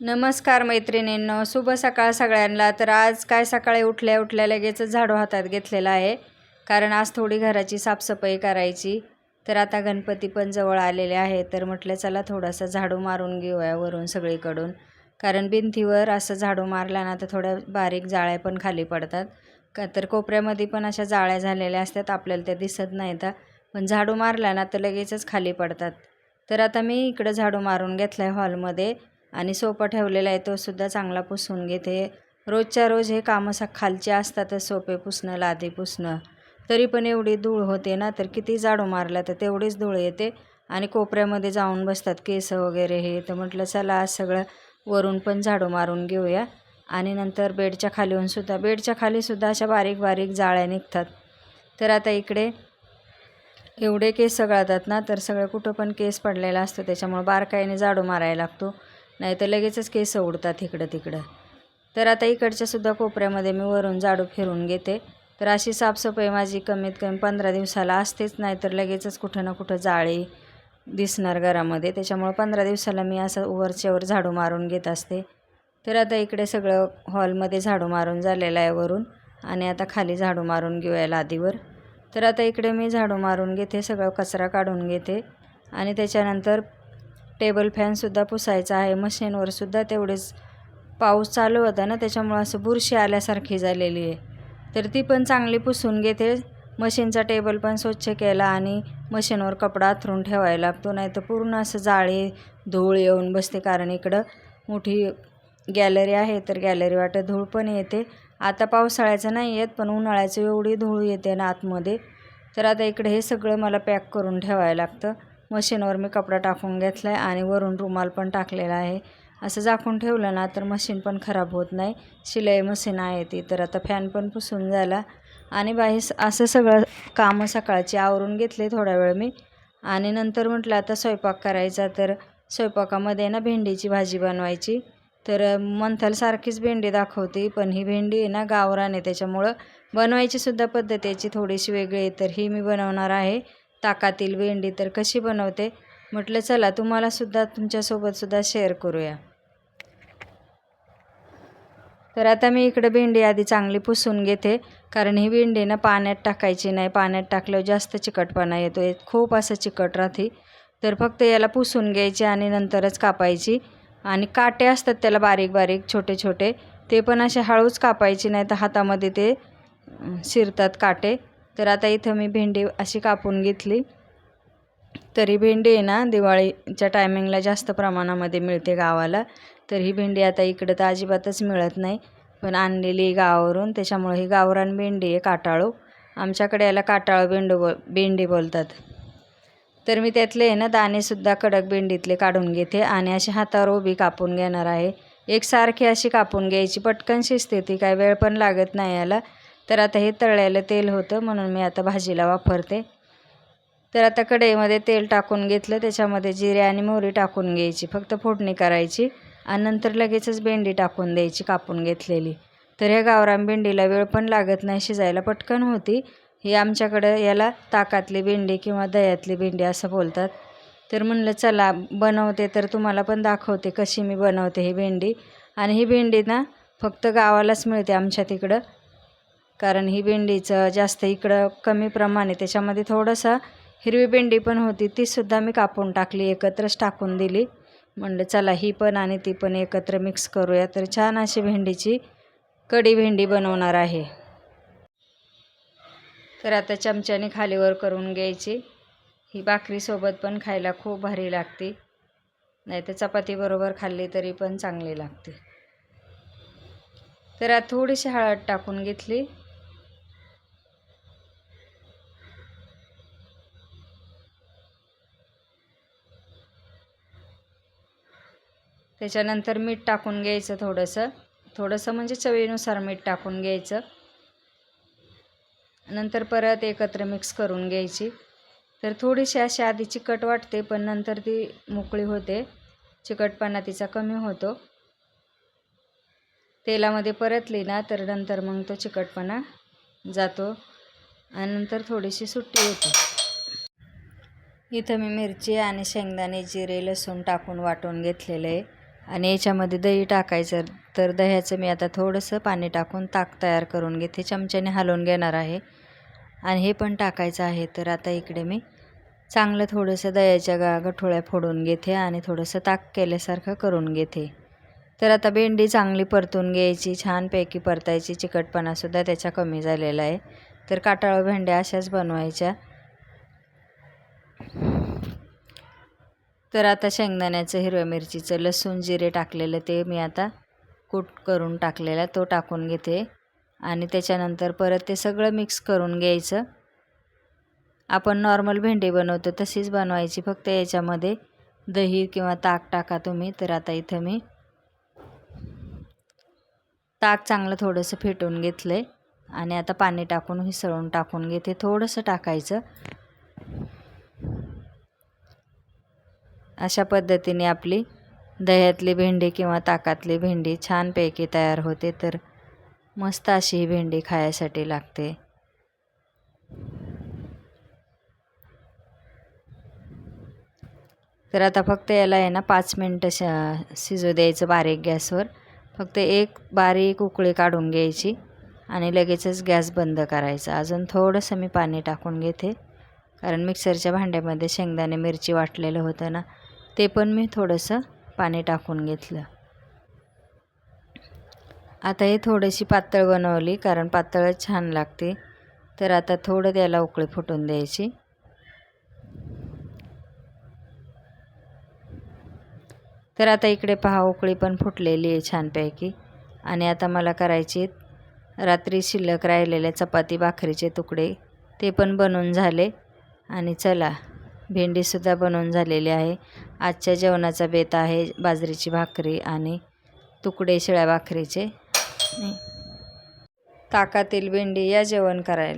नमस्कार मैत्रिणींनो शुभ सकाळ सगळ्यांना. तर आज काय सकाळी उठल्या उठल्या लगेचच झाडू हातात घेतलेला आहे कारण आज थोडी घराची साफसफाई करायची. तर आता गणपती पण जवळ आलेले आहे तर म्हटलं चला थोडासा झाडू मारून घेऊया वरून सगळीकडून. कारण भिंतीवर असं झाडू मारला ना तर थोड्या बारीक जाळ्या पण खाली पडतात. का तर कोपऱ्यामध्ये पण अशा जाळ्या झालेल्या असतात आपल्याला त्या दिसत नाहीत. पण झाडू मारला ना तर लगेचच खाली पडतात. तर आता मी इकडं झाडू मारून घेतला आहे हॉलमध्ये. आणि सोफा ठेवलेला आहे तो सुद्धा चांगला पुसून घेते. रोजच्या रोज हे कामं सा खालचे असतातच सोपे पुसणं लादी पुसणं. तरी पण एवढी धूळ होते ना तर किती जाडू मारला तर तेवढीच धूळ येते. आणि कोपऱ्यामध्ये जाऊन बसतात केस वगैरे हे. तर म्हटलं चला आज सगळं वरून पण झाडू मारून घेऊया. आणि नंतर बेडच्या खाली येऊन सुद्धा बेडच्या खालीसुद्धा अशा बारीक बारीक जाळ्या निघतात. तर आता इकडे एवढे केस गळतात ना तर सगळं कुठं पण केस पडलेला असतो त्याच्यामुळं बारकाईने झाडू मारायला लागतो. नाही तर लगेचच केस उडतात इकडं तिकडं. तर आता इकडच्यासुद्धा कोपऱ्यामध्ये मी वरून झाडू फिरून घेते. तर अशी साफसफाई माझी कमीत कमी पंधरा दिवसाला असतेच नाही तर लगेचच कुठं ना कुठं जाळी दिसणार घरामध्ये. त्याच्यामुळं पंधरा दिवसाला मी असं वरच्यावर झाडू मारून घेत असते. तर आता इकडे सगळं हॉलमध्ये झाडू मारून झालेलं आहे वरून आणि आता खाली झाडू मारून घेऊया लादीवर तर आता इकडे मी झाडू मारून घेते सगळं कचरा काढून घेते आणि त्याच्यानंतर टेबल फॅनसुद्धा पुसायचा आहे. मशीनवरसुद्धा तेवढेच पाऊस चालू होता ना त्याच्यामुळं असं बुरशी आल्यासारखी झालेली आहे. तर ती पण चांगली पुसून घेते. मशीनचा टेबल पण स्वच्छ केला आणि मशीनवर कपडा आथरून ठेवायला लागतो. नाही तर पूर्ण असं जाळी धूळ येऊन बसते. कारण इकडं मोठी गॅलरी आहे तर गॅलरी वाटत धूळ पण येते. आता पावसाळ्याचं नाही येत पण उन्हाळ्याचं एवढी धूळ येते ना आतमध्ये. तर आता इकडे हे सगळं मला पॅक करून ठेवायला लागतं. मशीनवर मी कपडा टाकून घेतला आहे आणि वरून रुमाल पण टाकलेला आहे. असं झाकून ठेवलं ना तर मशीन पण खराब होत नाही. शिलाई मशीन आहे ती तर आता फॅन पण पुसून झाला. आणि बाई असं सगळं कामं सकाळची आवरून घेतले थोडा वेळ मी. आणि नंतर म्हटलं आता स्वयंपाक करायचा तर स्वयंपाकामध्ये ना भेंडीची भाजी बनवायची. तर मंथल सारखीच भेंडी दाखवते पण ही भेंडी आहे ना गावरान आहे त्याच्यामुळं बनवायची सुद्धा पद्धत याची थोडीशी वेगळी आहे तर ही मी बनवणार आहे. ताकातील भेंडी तर कशी बनवते? म्हटलं चला तुम्हालासुद्धा तुमच्यासोबतसुद्धा शेअर करूया. तर आता मी इकडं भेंडी आधी चांगली पुसून घेते कारण ही भेंडी ना पाण्यात टाकायची नाही. पाण्यात टाकल्यावर जास्त चिकटपणा येतो. खूप असं चिकट राहते. तर फक्त याला पुसून घ्यायची आणि नंतरच कापायची. आणि काटे असतात त्याला बारीक बारीक छोटे छोटे. ते पण असे हळूच कापायचे नाही तर हातामध्ये ते शिरतात काटे. तर आता इथं मी भेंडी अशी कापून घेतली. तरी भेंडी आहे ना दिवाळीच्या टायमिंगला जास्त प्रमाणामध्ये मिळते गावाला. तर ही भेंडी आता इकडं तर अजिबातच मिळत नाही. पण आणलेली गावावरून त्याच्यामुळे ही गावरान भेंडी आहे काटाळू. आमच्याकडे याला काटाळू भेंडू बोल भेंडी बोलतात. तर मी त्यातले आहे ना दाणेसुद्धा कडक भेंडीतले काढून घेते आणि अशी हातावर उभी कापून घेणार आहे. एकसारखी अशी कापून घ्यायची पटकन शिजते ती काय वेळ पण लागत नाही याला. तर आता हे तळलेलं तेल होतं म्हणून मी आता भाजीला वापरते. तर आता कढईमध्ये तेल टाकून घेतलं त्याच्यामध्ये जिरे आणि मोहरी टाकून घ्यायची फक्त फोडणी करायची आणि नंतर लगेचच भेंडी टाकून द्यायची कापून घेतलेली. तर ह्या गावरान भेंडीला वेळ पण लागत नाही शिजायला पटकन होती. ही आमच्याकडं याला ताकातली भेंडी किंवा दह्यातली भेंडी असं बोलतात. तर म्हणलं चला बनवते तर तुम्हाला पण दाखवते कशी मी बनवते ही भेंडी. आणि ही भेंडी ना फक्त गावालाच मिळते आमच्या तिकडं. कारण ही भेंडीचं जास्त इकडं कमी प्रमाण आहे त्याच्यामध्ये थोडंसं हिरवी भेंडी पण होती तीसुद्धा मी कापून टाकली एकत्रच टाकून दिली. म्हणलं चला ही पण आणि ती पण एकत्र मिक्स करूया. तर छान अशी भेंडीची कडी भेंडी बनवणार आहे. तर आता चमच्याने खालीवर करून घ्यायची. ही भाकरीसोबत पण खायला खूप भारी लागते. नाही तर चपातीबरोबर खाल्ली तरी पण चांगली लागते. तर आता थोडीशी हळद टाकून घेतली. त्याच्यानंतर मीठ टाकून घ्यायचं थोडंसं. थोडंसं म्हणजे चवीनुसार मीठ टाकून घ्यायचं. नंतर परत एकत्र मिक्स करून घ्यायची. तर थोडीशी अशी आधी चिकट वाटते पण नंतर ती मोकळी होते. चिकटपणा तिचा कमी होतो. तेलामध्ये परतली ना तर नंतर मग तो चिकटपणा जातो आणि नंतर थोडीशी सुट्टी होते इथं मी मिरची आणि शेंगदाणे जिरे लसूण टाकून वाटून घेतलेलं आहे. आणि याच्यामध्ये दही टाकायचं. तर दह्याचं मी आता थोडंसं पाणी टाकून ताक तयार करून घेते. चमच्याने हलवून घेणार आहे. आणि हे पण टाकायचं आहे. तर आता इकडे मी चांगलं थोडंसं दह्याच्या गा गठोळ्या फोडून घेते आणि थोडंसं ताक केल्यासारखं करून घेते. तर आता भेंडी चांगली परतून घ्यायची. छानपैकी परतायची. चिकटपणासुद्धा त्याचा कमी झालेला आहे. तर काटाळू भेंड्या अशाच बनवायच्या. तर आता शेंगदाण्याचं हिरव्या मिरचीचं लसूण जिरे टाकलेलं ते मी आता कूट करून टाकलेला तो टाकून घेते. आणि त्याच्यानंतर परत ते सगळं मिक्स करून घ्यायचं. आपण नॉर्मल भेंडी बनवतो तशीच बनवायची. फक्त याच्यामध्ये दही किंवा ताक टाका तुम्ही. तर आता इथं मी ताक चांगलं थोडंसं फेटून घेतलं आहे आणि आता पाणी टाकून हिसळून टाकून घेते. थोडंसं टाकायचं. अशा पद्धतीने आपली दह्यातली भेंडी किंवा ताकातली भेंडी छानपैकी तयार होते तर मस्त अशी ही भेंडी खायसाठी लागते. तर आता फक्त याला आहे ना पाच मिनटं श शिजू द्यायचं बारीक गॅसवर. फक्त एक बारीक उकळी काढून घ्यायची आणि लगेचच गॅस बंद करायचा. अजून थोडंसं मी पाणी टाकून घेते. कारण मिक्सरच्या भांड्यामध्ये शेंगदाणे मिरची वाटलेलं होतं ना ते पण मी थोडंसं पाणी टाकून घेतलं. आता हे थोडीशी पातळ बनवली कारण पातळच छान लागते. तर आता थोडं त्याला उकळी फुटून द्यायची. तर आता इकडे पहा उकळी पण फुटलेली आहे छानपैकी. आणि आता मला करायची रात्री शिल्लक राहिलेल्या चपाती भाकरीचे तुकडे. ते पण बनवून झाले. आणि चला भेंडीसुद्धा बनवून झालेली आहे. आजच्या जेवणाचा बेत आहे बाजरीची भाकरी आणि तुकडे शिळ्या भाकरीचे. ताकातील भेंडी या जेवण करायला.